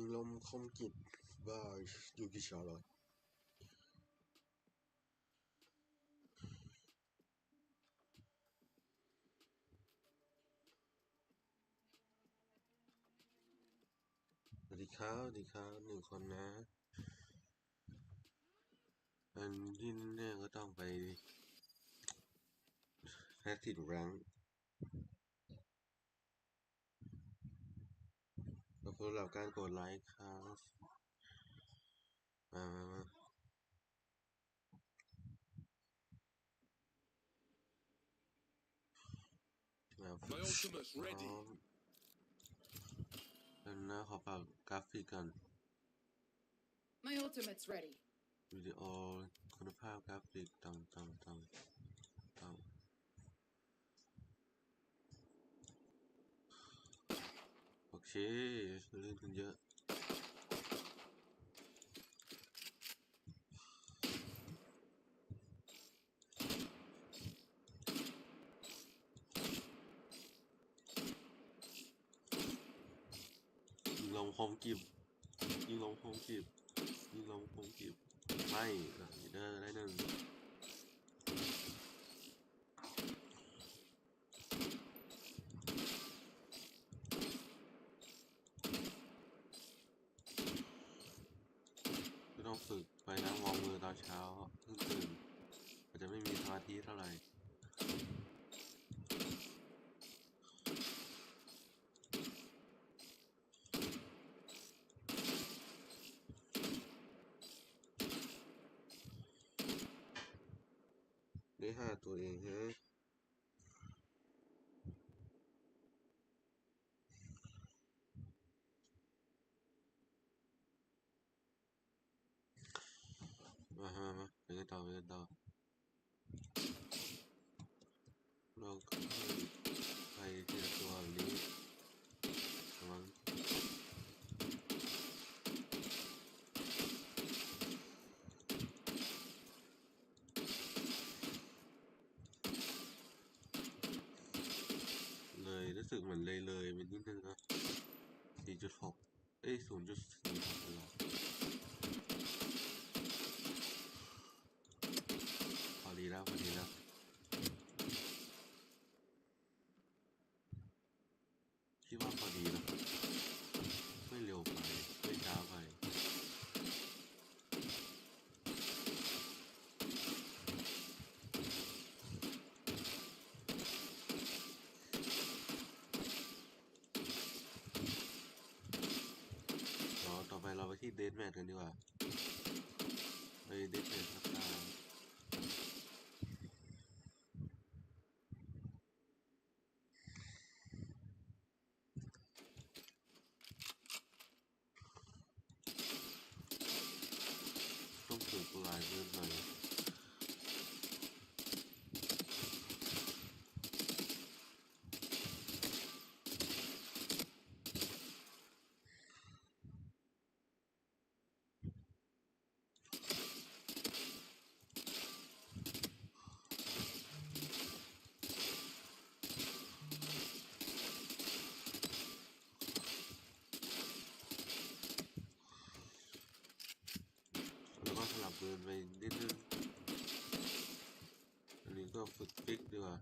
ยิงลมคมกิจว่ายูกิชาร์ลสวัสดีครับสวัสดีครับหนึ่งคนนะ อันที่เนี่ยก็ต้องไปแพทติดแรงขอบคุณ สำหรับการกดไลค์ครับมามามามาฝึ My ก ultimate's ซ้อ ready. มกันนะขอฝากกราฟิกกัน My ultimate's ready. วิดีโอคุณภาพกราฟิกต่ำต่ำต่ำต่ำโอ เคเล่นกันเยอะยิงลงโฮมกิบยิงลงโฮมกิบยิงลงโฮมกิบไม่อะเดอร์ได้หนึ่งก็ต้องฝึกไปนั่งมองมือ ตอนเช้าเพิ่งตื่นอาจจะไม่มีสมาธิเท่าไหร่ได้ห้าตัวเองฮะ เลยเลยไปนิดนึงนะ 4.6 เอ้ย 0.4 ดทแมทกันดีกว่าไปเดทแมทสักตาต้องฝึกหลายเรื่องหน่อยแล้วก็สลับเดิน ไปนิดนึงอันนี้ก็ฝึกฟิกดีกว่า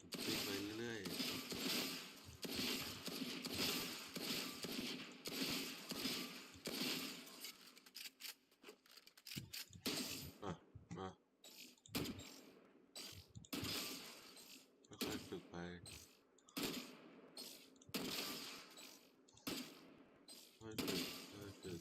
ฝึกฟิกไปเรื่อยๆอะมาค่อยๆฝึกไป ค่อยฝึกค่อยฝึก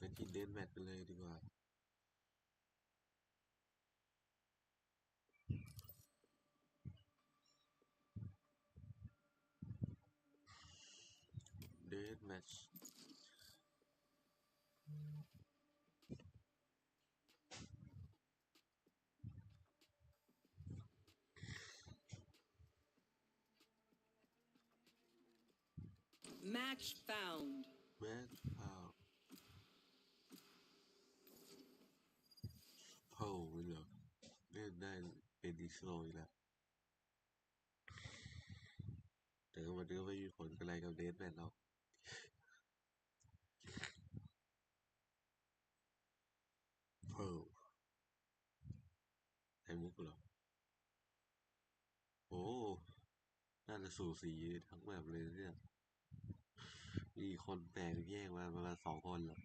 ด กันเลยดีกว่า เดทแมทช์ Match found. แมทพาวพาวเหรอเล่นได้เป็น ดิสโลอีกแล้วแต่ก็มันก็ไม่มีผลอะไรกับเดทแมทหรอกพาวไอ้มุกเหรอโอ้น่าจะสู่สีทั้งแบบเลยเนี่ย มีคนแตกแยกมาประมาณสองคนเหรอ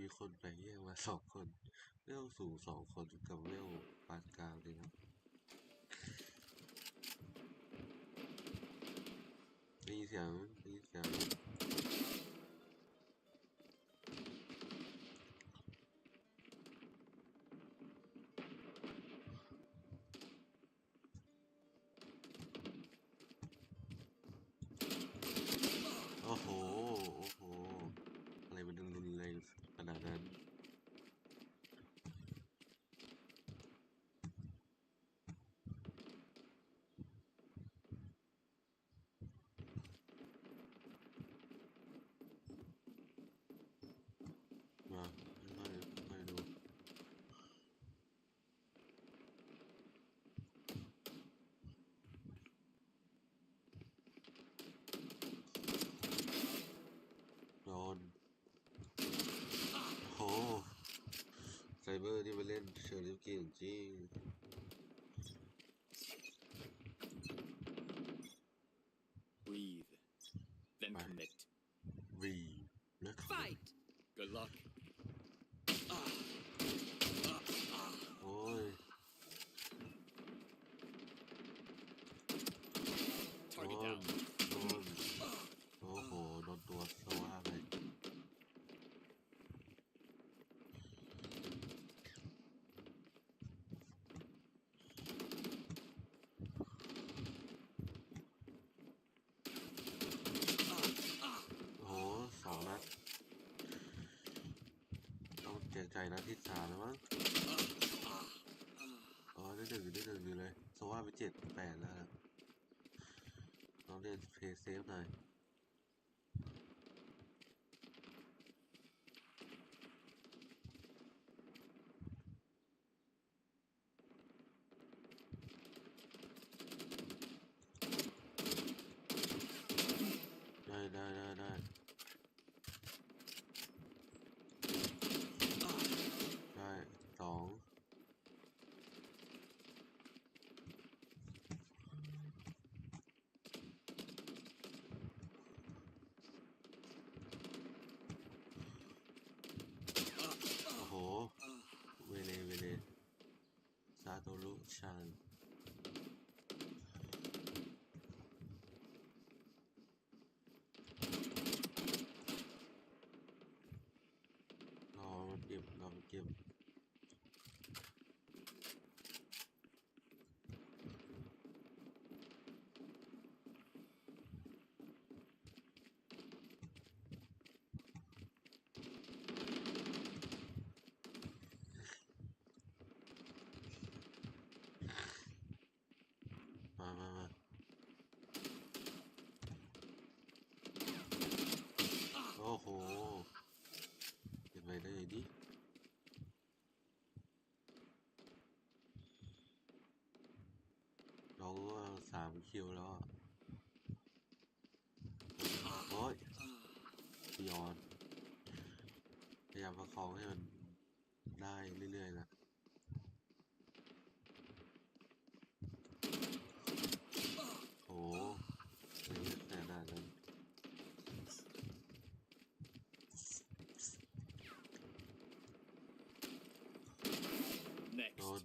มีคนแบ่งแยกมาสองคนเวลสูงสองคนกับเวลปานกลางเลยนะได้ยินเสียงได้ยินเสียงโอ้โห โอ้โห อะไรมันรุนแรงขนาดนั้น มาค่อยๆค่อยๆดู โดนโหไซ เบอร์ที่มาเล่นเชอร์ลิฟกินจริง Breathe. Then Right. commit. วีแล้วก็ Fight. Good luck. โอ้ย โด Target น down. โดนโอ้โห โดนตัวสว่าไปโอ้โหสองนัด ต้องเสียใจ นัดที่สามแล้วมั้งอ๋อได้หนึ่งได้หนึ่งอยู่เลยโซว่าไปเจ็ดแปดแล้วลองเล่นเพย์เซฟหน่อย ได้ได้ได้ได้ได้สองโอ้โห เวเลเวเลซาโตรุชันร มามามาโอ้โหเป็นไปได้ดิเราก็สามคิวแล้วอะโอ้ยยอนพยายามประคองให้มันได้เรื่อยๆนะ โอ้โหเลยแต่นานนั้น Next. โดน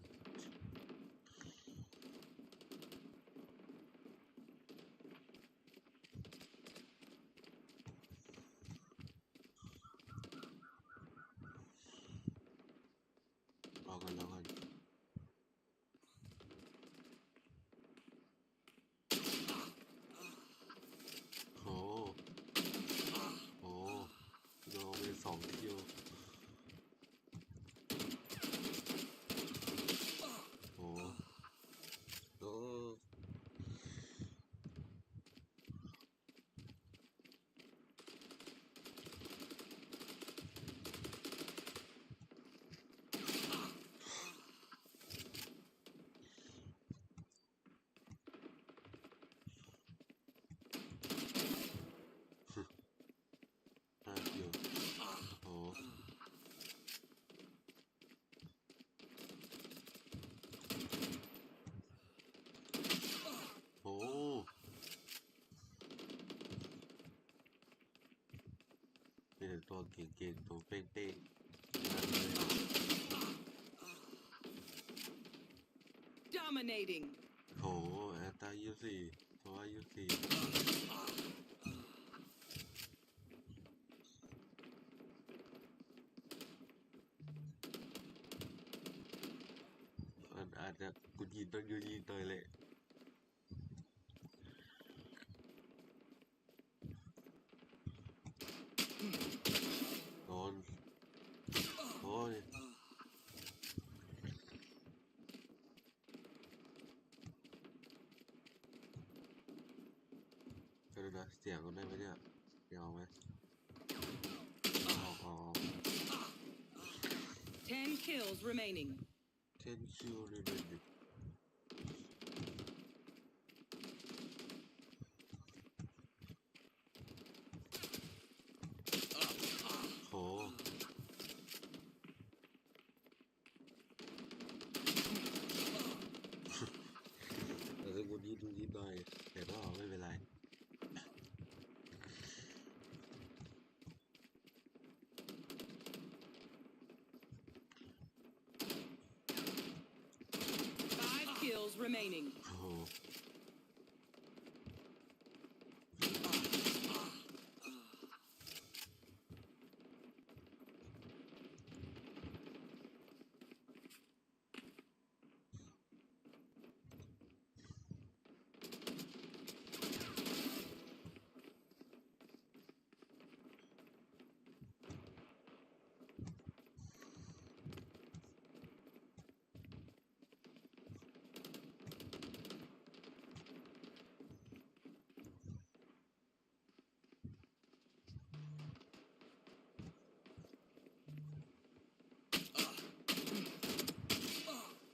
แตัวเก่งๆตัวเป้งๆ Dominating. โหแอตตายี่สี่เพราะว่ายี่สี่มันอาจจะกุญยินต้องยูยินหน่อยแหละโดนโอ้ย ก็ดูนะ เสียงมันได้ไหมเนี่ยเดี๋ยวเอาไหมเอาเอา Ten kills remaining. เทนคิวเลยเลยดิโหแต่ถ้าคุณยิดดูยิดหน่อยแต่ก็ไม่เป็นไร Five kills remaining. โอ้โห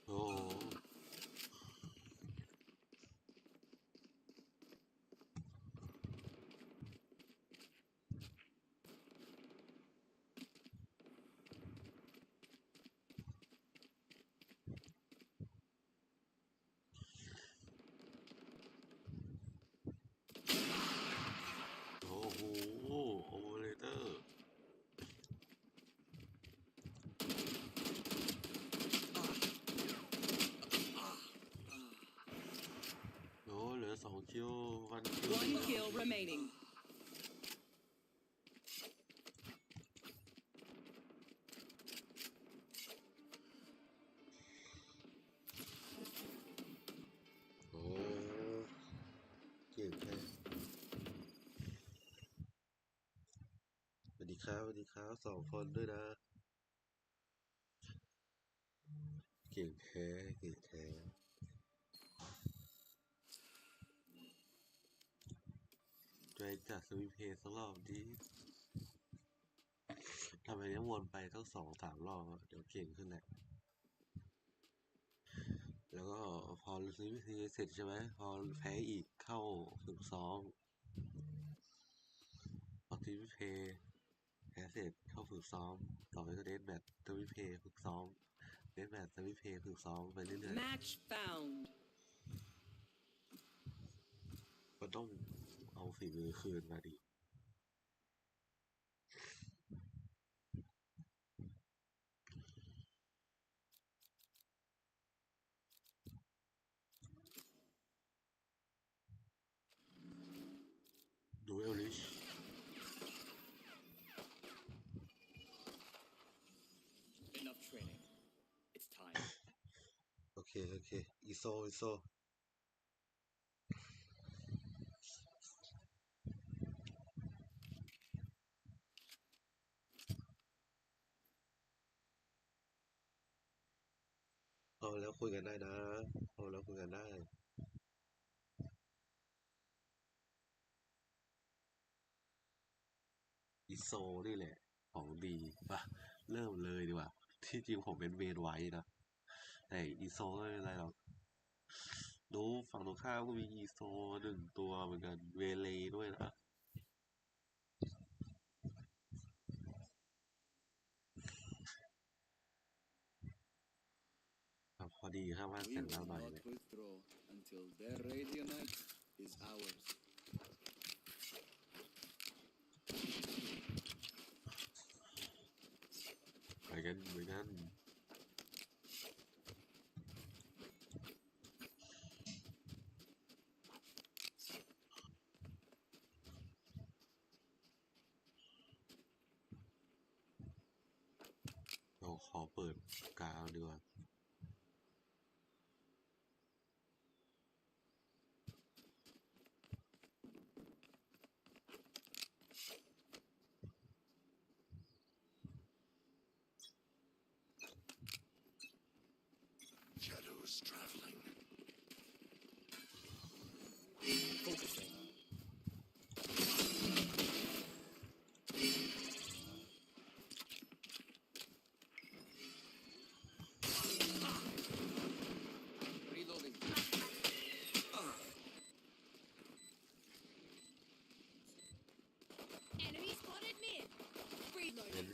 โอ้โห โอ้โห โอเวอเรเตอร์ โอ้เหลือสองคิววันคิว One kill remaining. โอ้เก่งแค่สวัสดีครับสวัสดีครับสองคนด้วยนะ เก่งแท้เก่งแท้ใจจัดส วิตช์เพลย์สักรอบดีทำไมเนี่ยวนไปตั้งสองสามรอบอะเดี๋ยวเก่งขึ้นแหละแล้วก็พอซื้อวิธีเสร็จใช่ไหมพอแพ้อีกเข้าฝึกซ้อมพอทีวิเพย์แพ้เสร็จเข้าฝึกซ้อม ต่อไปก็เดนแมททวิเพย์ฝึกซ้อมเดนแมททวิเพย์ฝึกซ้อมไปเรื่อย Match found. ๆมันต้อง เอาฝีมือคืนมาดิดูเอลลิช Enough training. It's time. โอเค โอเค อีโซ อีโซ พอแล้วคุยกันได้นะ พอแล้วคุยกันได้อีโซนี่แหละ ของดีป่ะเริ่มเลยดีกว่า ที่จริงผมเป็นเวนไว้นะแต่อีโซก็ไม่เป็นไรหรอกดูฝั่งตรงข้ามก็มีอีโซหนึ่งตัวเหมือนกันเวเลด้วยนะ ดีครับว่าเสร็แล้วอยเลยไปกันไปกันเราขอเปิดกาวดีกว่า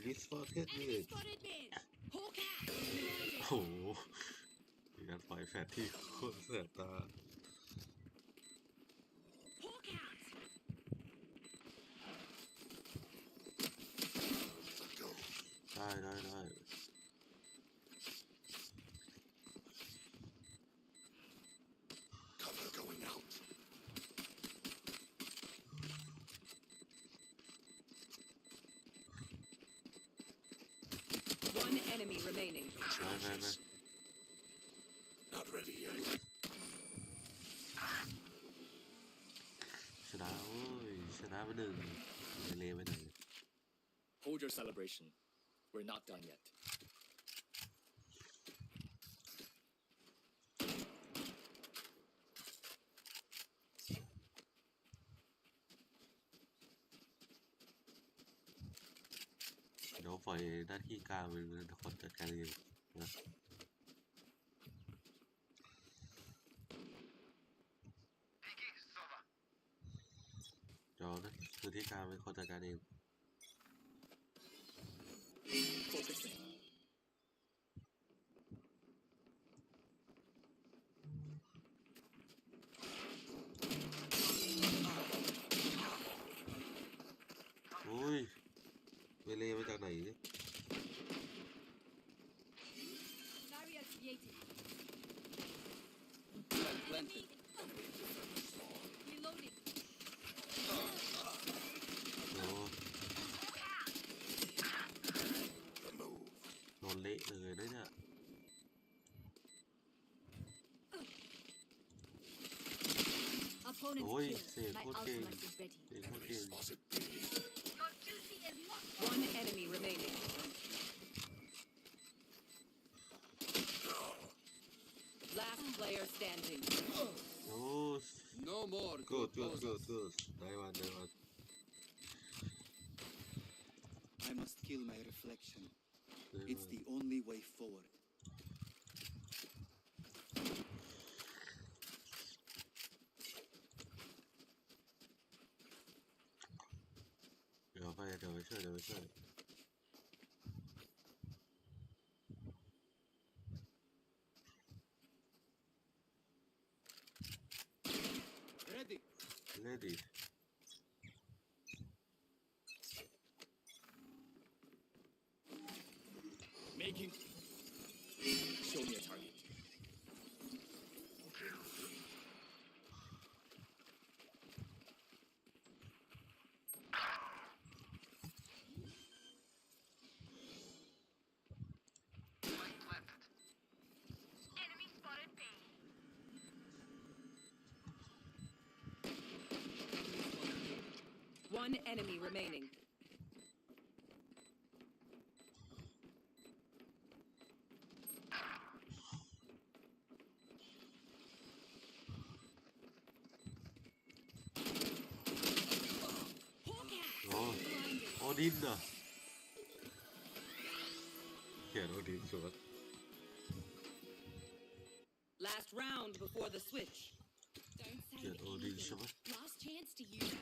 Reloading. เห็นริสปอร์เก็ต Enemy นี่ spotted mid. Hawk out. โอ้โหมีการปล่อยแฟดที่โคตรแสบตา Hawk out. Go. ได้ได้ได้ Cover going out. One enemy remaining. ได้ได้ได้ Not ready yet. ชนะโอ้ ยชนะไปหนึ่งเละไปหนึ่ง Hold your celebration. We're not done yet. เดี๋ยวปล่อยหน้าที่กลางเป็นคนจัดการเองนะเดี๋ยวนะคือที่กลาง เป็นคนจัดการเอง Focusing. โอ้ยเวเลมาจากไหนเนี่ย Barrier created. Planted. Reloading. โอ้ The move. โดนเละเลยนะเนี่ย Opponent Oi, killed. say, My okay. ultimate is ready. เองโคตร Enemy เก่ง spotted B. Your duty is not One enemy remaining. Last player standing. โอ้ No more. กูด good กูด poses. กูดกูดได้วันได้วัน I must kill my reflection. ได้ It's วัน the only way forward. เดี๋ยวไปเดี๋ยวไปช่วยเดี๋ยวไปช่วย Ready. เล่ดิ Making. Show me a target. One enemy remaining. โอ้โอดินเหรอเขียนโอดินชัวร์ Last round before the switch. Don't save Get all these anything. shots. Last chance to use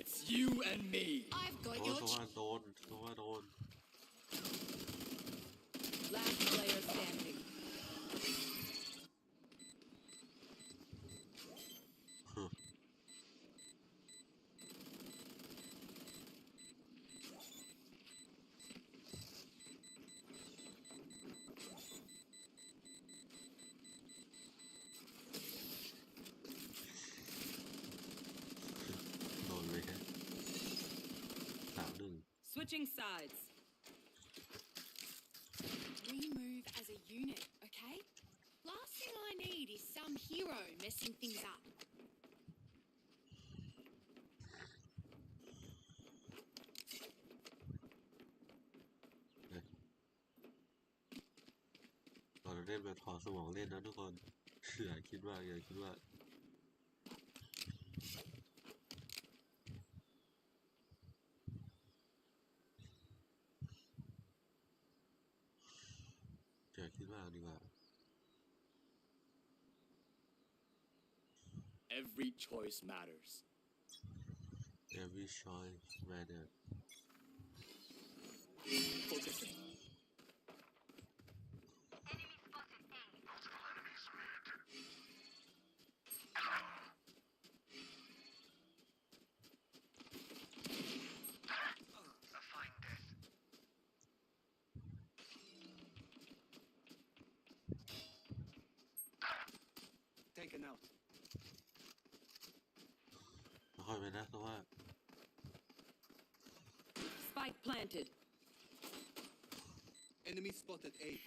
It's you and me. I've got your Switching sides. We move as a unit, okay? Last thing I need is some hero messing things up. ตอนเล่นแบบถอดสมองเล่นนะทุกคน อย่าคิดว่าอย่าคิดว่า คิดว่าดีกว่า Every choice matters. every choice matter Focusing. Spike planted. Enemy spotted A.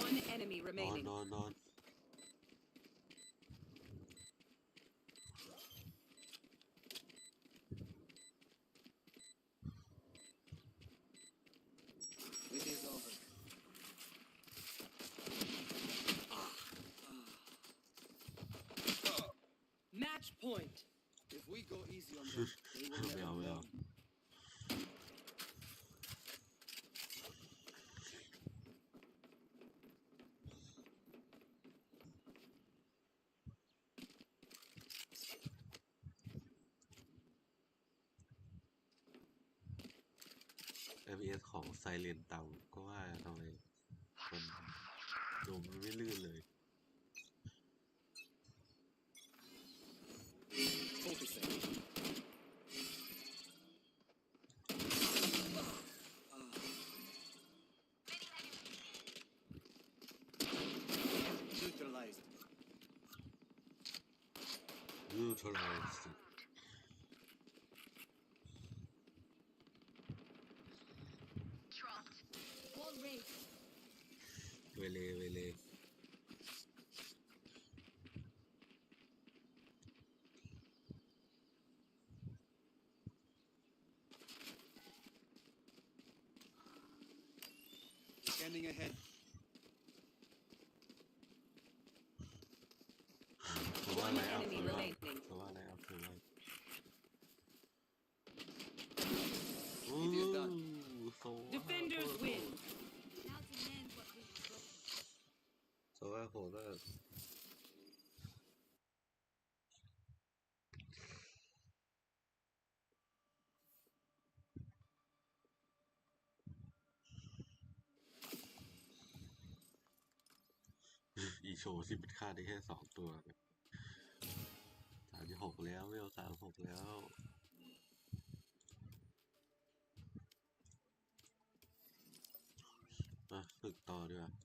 One enemy นอน remaining. นอนนอน It is over. Match point. If we go easy on them, they will ไม่ never เอาไม่เอา learn. FPS ของไซเลนต่ำก็ว่าทำไมมันดูมันไม่ลื่นเลย Focusing. Neutralized. neutralized Wall เวเลเวเล Scanning ahead. เพราะว่าอะไร One อัพ enemy เพราะว่า remaining. เพราะว่าอะไรอัพเพราะว่า It is done. โซว่า Defenders win. Now demand what we want. โซว่าโหดมาก อีโชว์สิเป็นค่าได้แค่สองตัวสามหกแล้วเวลสามหกแล้วมาฝึกต่อดีกว่า